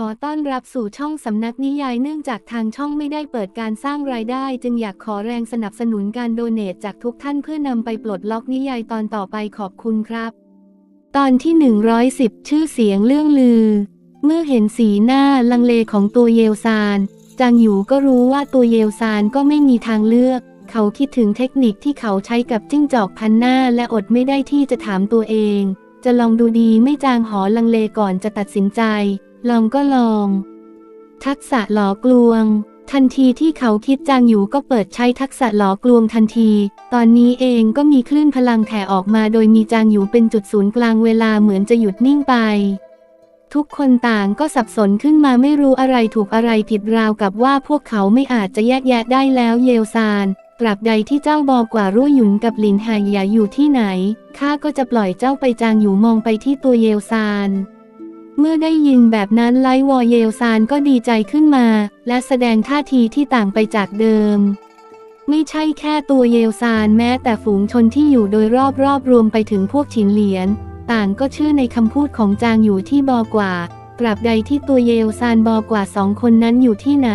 ขอต้อนรับสู่ช่องสำนักนิยายเนื่องจากทางช่องไม่ได้เปิดการสร้างรายได้ จึงอยากขอแรงสนับสนุนการโดเนทจากทุกท่านเพื่อนำไปปลดล็อกนิยายตอนต่อไปขอบคุณครับ ตอนที่ 110 ชื่อเสียงเรื่องลือ เมื่อเห็นสีหน้าลังเลของตัวเยลซานจางหยูก็รู้ว่าตัวเยลซานก็ไม่มีทางเลือก เขาคิดถึงเทคนิคที่เขาใช้กับจิ้งจอกพันหน้าและอดไม่ได้ที่จะถามตัวเอง จะลองดูดีไม่จางหอลังเลก่อนจะตัดสินใจ ลองก็ลอง ทักษะหลอกลวง ทันทีที่เขาคิดจางอยู่ก็เปิดใช้ทักษะหลอกลวงทันที ตอนนี้เองก็มีคลื่นพลังแผ่ออกมาโดยมีจางอยู่เป็นจุดศูนย์กลางเวลาเหมือนจะหยุดนิ่งไป ทุกคนต่างก็สับสนขึ้นมาไม่รู้อะไรถูกอะไรผิดราวกับว่าพวกเขาไม่อาจจะแยกแยะได้แล้วเยลซานตราบใดที่เจ้าบอกว่ารุ่ยหยุนกับหลินหายอย่าอยู่ที่ไหน ข้าก็จะปล่อยเจ้าไปจางอยู่มองไปที่ตัวเยลซาน เมื่อได้ยินแบบนั้นไลวอเยลซานก็ดีใจขึ้นมา และแสดงท่าทีที่ต่างไปจากเดิม ไม่ใช่แค่ตัวเยลซานแม้แต่ฝูงชนที่อยู่โดยรอบรอบรวมไปถึงพวกฉินเหลียน ต่างก็เชื่อในคำพูดของจางอยู่ที่บอกว่าตราบใดที่ตัวเยลซานบอกว่าสองคนนั้นอยู่ที่ไหน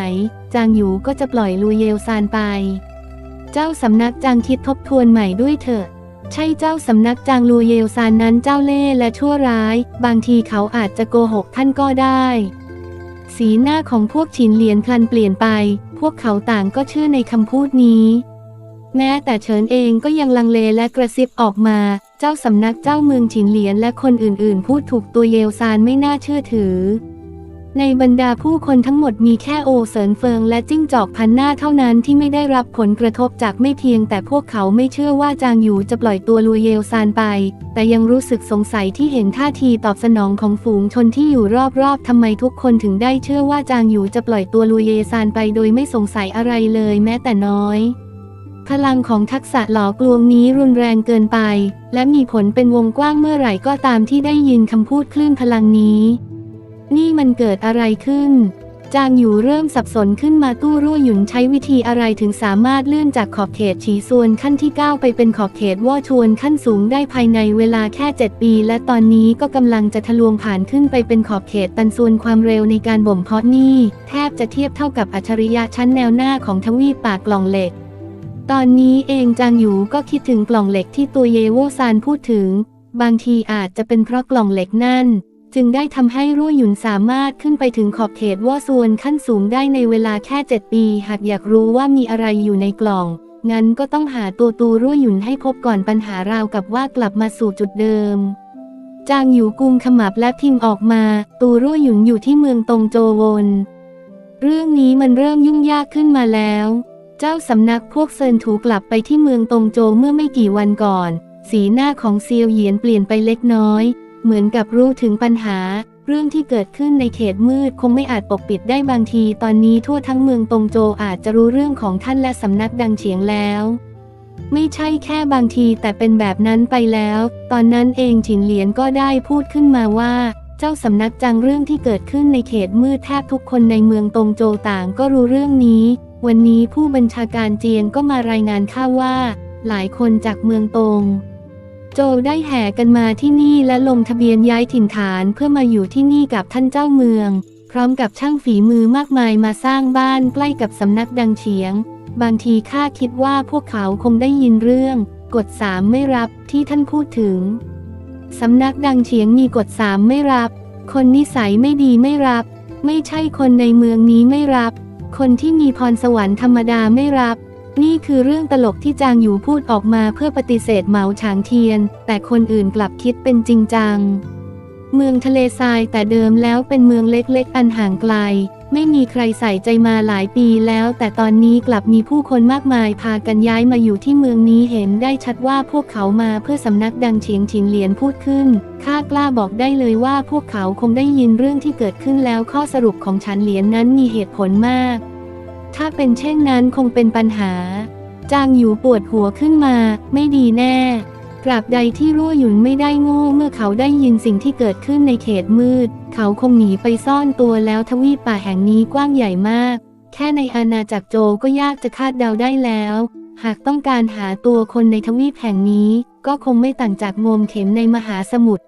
จางอยู่ก็จะปล่อยลูเยลซานไป เจ้าสำนักจางคิดทบทวนใหม่ด้วยเถอะ ใช่เจ้าสำนักจางลูเยลซานนั้นเจ้าเล่ห์และชั่วร้าย บางทีเขาอาจจะโกหกท่านก็ได้ สีหน้าของพวกฉินเหลียนพลันเปลี่ยนไป พวกเขาต่างก็เชื่อในคำพูดนี้แม้แต่เฉินเองก็ยังลังเลและกระซิบออกมา เจ้าสำนักเจ้าเมืองฉินเหลียนและคนอื่นๆ พูดถูกตัวเยลซานไม่น่าเชื่อถือ ในบรรดาผู้คนทั้งหมดมีแค่โอเสินเฟิงและจิ้งจอกพันหน้าเท่านั้นที่ไม่ได้รับผลกระทบจากไม่เพียง แต่พวกเขาไม่เชื่อว่าจางอยู่จะปล่อยตัวลูเยลซานไป แต่ยังรู้สึกสงสัยที่เห็นท่าทีตอบสนองของฝูงชนที่อยู่รอบๆทำไมทุกคนถึงได้เชื่อว่าจางอยู่จะปล่อยตัวลูเยซานไปโดยไม่สงสัยอะไรเลยแม้แต่น้อยพลังของทักษะหลอกลวงนี้รุนแรงเกินไป และมีผลเป็นวงกว้างเมื่อไหร่ก็ตามที่ได้ยินคำพูดคลื่นพลังนี้ นี่มันเกิดอะไรขึ้น จางอยู่เริ่มสับสนขึ้นมาตู้รั่วหยุนใช้วิธีอะไรถึงสามารถเลื่อนจากขอบเขตฉีส่วนขั้นที่ 9 ไปเป็นขอบเขตว่าชวนขั้นสูงได้ภายในเวลาแค่ 7 ปี และตอนนี้ก็กำลังจะทะลวงผ่านขึ้นไปเป็นขอบเขตตันส่วนความเร็วในการบ่มเพาะนี่ แทบจะเทียบเท่ากับอัจฉริยะชั้นแนวหน้าของทวีปปากกล่องเหล็กตอนนี้เองจางอยู่ก็คิดถึงกล่องเหล็กที่ตัวเยโวซานพูดถึง บางทีอาจจะเป็นเพราะกล่องเหล็กนั่น จึงได้ทำให้รั่วหยุนสามารถขึ้นไปถึงขอบเขตว่าส่วนขั้นสูงได้ในเวลาแค่ 7 ปี หากอยากรู้ว่ามีอะไรอยู่ในกล่อง งั้นก็ต้องหาตัวตูรั่วหยุนให้พบก่อนปัญหาราวกับว่ากลับมาสู่จุดเดิม จางอยู่กุมขมับและพิมพ์ออกมา ตูรั่วหยุนอยู่ที่เมืองตงโจวอนเรื่องนี้มันเริ่มยุ่งยากขึ้นมาแล้ว เจ้าสำนักพวกเซินถูกลับไปที่เมืองตงโจเมื่อไม่กี่วันก่อน สีหน้าของเซียวเหยียนเปลี่ยนไปเล็กน้อย เหมือนกับรู้ถึงปัญหา เรื่องที่เกิดขึ้นในเขตมืดคงไม่อาจปกปิดได้บางที ตอนนี้ทั่วทั้งเมืองตงโจอาจจะรู้เรื่องของท่านและสำนักดังเฉียงแล้ว ไม่ใช่แค่บางทีแต่เป็นแบบนั้นไปแล้ว ตอนนั้นเองฉินเหลียนก็ได้พูดขึ้นมาว่าเจ้าสำนักจังเรื่องที่เกิดขึ้นในเขตมืดแทบทุกคนในเมืองตงโจต่างก็รู้เรื่องนี้ วันนี้ผู้บัญชาการเจียงก็มารายงานข้าว่า หลายคนจากเมืองตง โจได้แห่กันมาที่นี่และลงทะเบียนย้ายถิ่นฐานเพื่อมาอยู่ที่นี่กับท่านเจ้าเมือง พร้อมกับช่างฝีมือมากมายมาสร้างบ้านใกล้กับสำนักดังเฉียง บางทีข้าคิดว่าพวกเขาคงได้ยินเรื่อง กฎสามไม่รับที่ท่านพูดถึง สำนักดังเฉียงมีกฎสามไม่รับ คนนิสัยไม่ดีไม่รับ ไม่ใช่คนในเมืองนี้ไม่รับ คนที่มีพรสวรรค์ธรรมดาไม่รับ นี่คือเรื่องตลกที่จางอยู่พูดออกมาเพื่อปฏิเสธเหมาฉางเทียน แต่คนอื่นกลับคิดเป็นจริงจัง เมืองทะเลทรายแต่เดิมแล้วเป็นเมืองเล็กๆ อันห่างไกล ไม่มีใครใส่ใจมาหลายปีแล้ว แต่ตอนนี้กลับมีผู้คนมากมายพากันย้ายมาอยู่ที่เมืองนี้เห็นได้ชัดว่าพวกเขามาเพื่อสำนักดังเฉียงฉิงเหรียญพูดขึ้นข้ากล้าบอกได้เลยว่าพวกเขาคงได้ยินเรื่องที่เกิดขึ้นแล้วข้อสรุปของฉันเหรียนนั้นมีเหตุผลมาก ถ้าเป็นเช่นนั้นคงเป็นปัญหา จางอยู่ปวดหัวขึ้นมา ไม่ดีแน่ตราบใดที่รั่วหยุนไม่ได้โง่เมื่อเขาได้ยินสิ่งที่เกิดขึ้นในเขตมืด เขาคงหนีไปซ่อนตัวแล้วทวีปป่าแห่งนี้กว้างใหญ่มาก แค่ในอาณาจักรโจก็ยากจะคาดเดาได้แล้ว หากต้องการหาตัวคนในทวีปแห่งนี้ ก็คงไม่ต่างจากงมเข็มในมหาสมุทร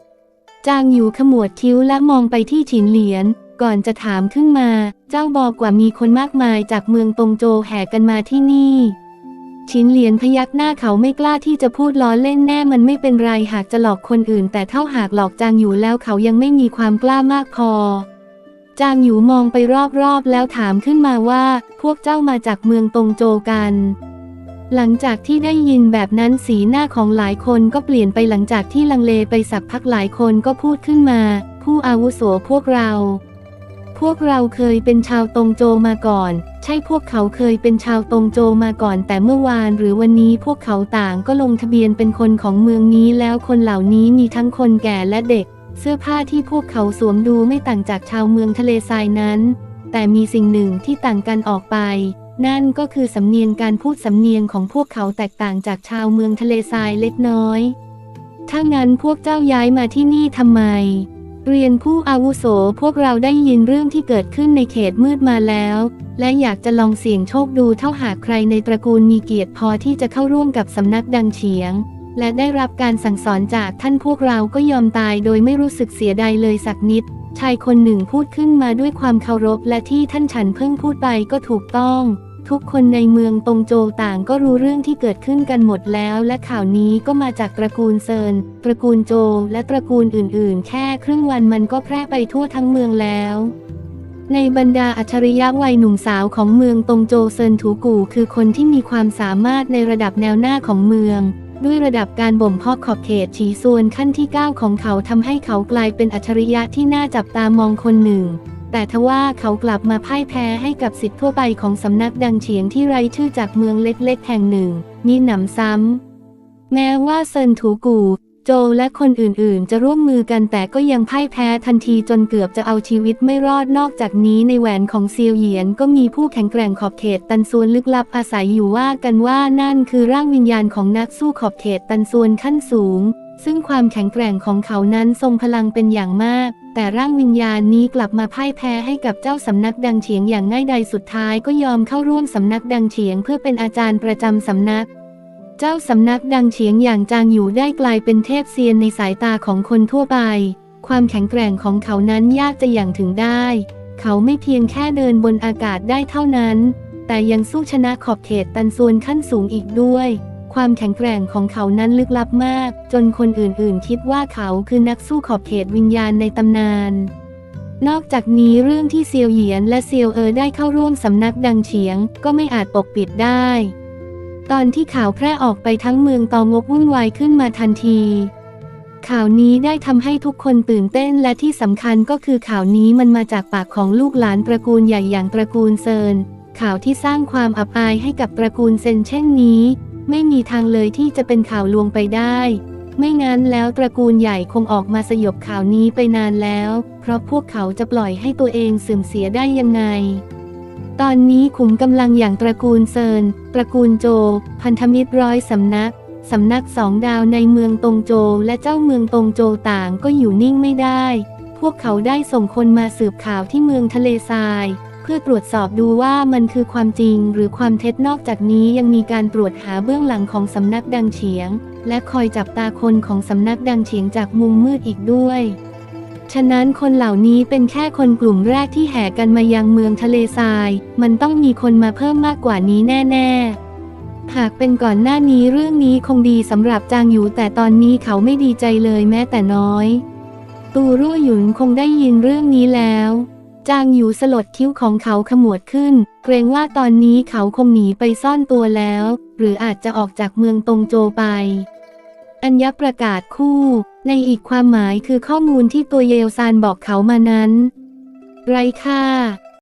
จางอยู่ขมวดคิ้วและมองไปที่ฉินเหลียน ก่อนจะถามขึ้นมา เจ้าบอกว่ามีคนมากมายจากเมืองตงโจแห่กันมาที่นี่ชินเหลียนพยักหน้าเขาไม่กล้าที่จะพูดล้อเล่นแน่มันไม่เป็นไรหากจะหลอกคนอื่น แต่เท่าหากหลอกจางอยู่แล้วเขายังไม่มีความกล้ามากพอ จางอยู่มองไปรอบๆแล้วถามขึ้นมาว่า พวกเจ้ามาจากเมืองตงโจกัน หลังจากที่ได้ยินแบบนั้นสีหน้าของหลายคนก็เปลี่ยนไปหลังจากที่ลังเลไปสักพักหลายคนก็พูดขึ้นมา ผู้อาวุโสพวกเรา วกเราเคยเป็นชาวตงโจมาก่อน ใช่พวกเขาเคยเป็นชาวตงโจมาก่อน แต่เมื่อวานหรือวันนี้พวกเขาต่างก็ลงทะเบียนเป็นคนของเมืองนี้แล้วคนเหล่านี้มีทั้งคนแก่และเด็ก เสื้อผ้าที่พวกเขาสวมดูไม่ต่างจากชาวเมืองทะเลทรายนั้น แต่มีสิ่งหนึ่งที่ต่างกันออกไป นั่นก็คือสำเนียงการพูดสำเนียงของพวกเขาแตกต่างจากชาวเมืองทะเลทรายเล็กน้อย ถ้างั้นพวกเจ้าย้ายมาที่นี่ทำไม เรียนผู้อาวุโสพวกเราได้ยินเรื่องที่เกิดขึ้นในเขตมืดมาแล้ว และอยากจะลองเสี่ยงโชคดูเท่าหากใครในตระกูลมีเกียรติพอที่จะเข้าร่วมกับสำนักดังเฉียง และได้รับการสั่งสอนจากท่านพวกเราก็ยอมตายโดยไม่รู้สึกเสียดายเลยสักนิด ชายคนหนึ่งพูดขึ้นมาด้วยความเคารพและที่ท่านฉันเพิ่งพูดไปก็ถูกต้อง ทุกคนในเมืองตงโจต่างก็รู้เรื่องที่เกิดขึ้นกันหมดแล้ว และข่าวนี้ก็มาจากตระกูลเซิน ตระกูลโจ และตระกูลอื่น ๆ แค่ครึ่งวันมันก็แพร่ไปทั่วทั้งเมืองแล้วในบรรดาอัจฉริยะวัยหนุ่มสาวของเมืองตงโจเซินถูกูคือคนที่มีความสามารถในระดับแนวหน้าของเมือง ด้วยระดับการบ่มเพาะขอบเขตฉีส่วนขั้นที่ 9 ของเขาทำให้เขากลายเป็นอัจฉริยะที่น่าจับตามองคนหนึ่ง แต่ทว่าเขากลับมาพ่ายแพ้ให้กับสิทธิ์ทั่วไปของสำนักดังเฉียงที่ไร้ชื่อจากเมืองเล็กๆ แห่งหนึ่ง มีหนำซ้ำ แม้ว่าเซินถูกู โจและคนอื่นๆ จะร่วมมือกันแต่ก็ยังพ่ายแพ้ทันทีจนเกือบจะเอาชีวิตไม่รอดนอกจากนี้ในแหวนของเซียวเหยียนก็มีผู้แข็งแกร่งขอบเขตตันส่วนลึกลับอาศัยอยู่ว่ากันว่านั่นคือร่างวิญญาณของนักสู้ขอบเขตตันส่วนขั้นสูงซึ่งความแข็งแกร่งของเขานั้นทรงพลังเป็นอย่างมาก แต่ร่างวิญญาณนี้กลับมาพ่ายแพ้ให้กับเจ้าสำนักดังเฉียงอย่างง่ายดายสุดท้ายก็ยอมเข้าร่วมสำนักดังเฉียงเพื่อเป็นอาจารย์ประจำสำนัก เจ้าสำนักดังเฉียงอย่างจางอยู่ได้กลายเป็นเทพเซียนในสายตาของคนทั่วไป ความแข็งแกร่งของเขานั้นยากจะอย่างถึงได้ เขาไม่เพียงแค่เดินบนอากาศได้เท่านั้น แต่ยังสู้ชนะขอบเขตตันส่วนขั้นสูงอีกด้วย ความแข็งแกร่งของเขานั้นลึกลับมาก จนคนอื่นๆ คิดว่าเขาคือนักสู้ขอบเขตวิญญาณในตำนาน นอกจากนี้เรื่องที่เซียวเหยียนและเซียวเออได้เข้าร่วมสำนักดังเฉียง ก็ไม่อาจปกปิดได้ ตอนที่ข่าวแพร่ออกไปทั้งเมืองตองกวุ่นวายขึ้นมาทันที ข่าวนี้ได้ทำให้ทุกคนตื่นเต้นและที่สำคัญก็คือข่าวนี้มันมาจากปากของลูกหลานตระกูลใหญ่อย่างตระกูลเซินข่าวที่สร้างความอับอายให้กับตระกูลเซนเช่นนี้ ไม่มีทางเลยที่จะเป็นข่าวลวงไปได้ ไม่งั้นแล้วตระกูลใหญ่คงออกมาสยบข่าวนี้ไปนานแล้ว เพราะพวกเขาจะปล่อยให้ตัวเองเสื่อมเสียได้ยังไง ตอนนี้ขุมกำลังอย่างตระกูลเซิน ตระกูลโจ พันธมิตรร้อยสำนักสำนักสองดาวในเมืองตงโจและเจ้าเมืองตงโจต่างก็อยู่นิ่งไม่ได้ พวกเขาได้ส่งคนมาสืบข่าวที่เมืองทะเลทราย เพื่อตรวจสอบดูว่ามันคือความจริงหรือความเท็จนอกจากนี้ยังมีการตรวจหาเบื้องหลังของสำนักดังเฉียง และคอยจับตาคนของสำนักดังเฉียงจากมุมมืดอีกด้วยฉะนั้นคนเหล่านี้เป็นแค่คนกลุ่มแรกที่แห่กันมายังเมืองทะเลทราย มันต้องมีคนมาเพิ่มมากกว่านี้แน่ๆ หากเป็นก่อนหน้านี้เรื่องนี้คงดีสำหรับจางหยูแต่ตอนนี้เขาไม่ดีใจเลยแม้แต่น้อย ตูรั่วหยุนคงได้ยินเรื่องนี้แล้ว จางอยูสลดคิ้วของเขาขมวดขึ้น เกรงว่าตอนนี้เขาคงหนีไปซ่อนตัวแล้ว หรืออาจจะออกจากเมืองตงโจไป อัญญประกาศคู่ ในอีกความหมายคือข้อมูลที่ตัวเยลซานบอกเขามานั้น ไรค่า